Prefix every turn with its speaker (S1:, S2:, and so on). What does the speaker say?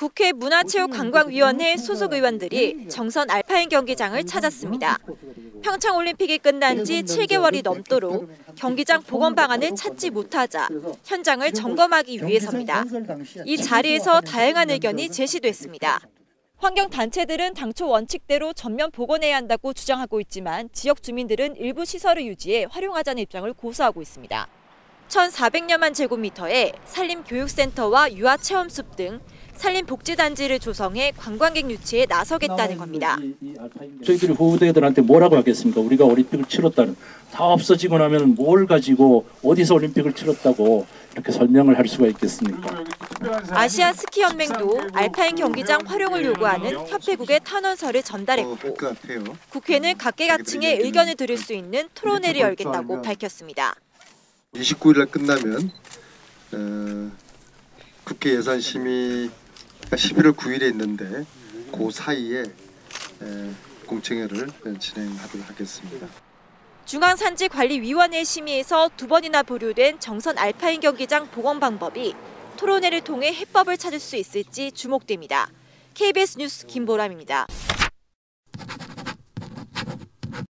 S1: 국회 문화체육관광위원회 소속 의원들이 정선 알파인 경기장을 찾았습니다. 평창올림픽이 끝난 지 7개월이 넘도록 경기장 복원 방안을 찾지 못하자 현장을 점검하기 위해서입니다. 이 자리에서 다양한 의견이 제시됐습니다. 환경단체들은 당초 원칙대로 전면 복원해야 한다고 주장하고 있지만 지역 주민들은 일부 시설을 유지해 활용하자는 입장을 고수하고 있습니다. 1,400여만 제곱미터의 산림교육센터와 유아체험숲 등 산림복지단지를 조성해 관광객 유치에 나서겠다는 겁니다.
S2: 저희들이 후대들한테 뭐라고 하겠습니까? 우리가 올림픽을 치렀다는 다 없어지고 나면 뭘 가지고 어디서 올림픽을 치렀다고 이렇게 설명을 할 수가 있겠습니까?
S1: 아시아 스키 연맹도 알파인 경기장 활용을 요구하는 협회국의 탄원서를 전달했고
S3: 할것 같아요.
S1: 국회는 각계각층의 의견을 들을 수 있는 토론회를 열겠다고 밝혔습니다.
S3: 29일 날 끝나면 어, 국회 예산 심의가 11월 9일에 있는데 그 사이에 에, 공청회를 진행하도록 하겠습니다.
S1: 중앙산지관리위원회 심의에서 두 번이나 보류된 정선 알파인 경기장 복원 방법이 토론회를 통해 해법을 찾을 수 있을지 주목됩니다. KBS 뉴스 김보람입니다.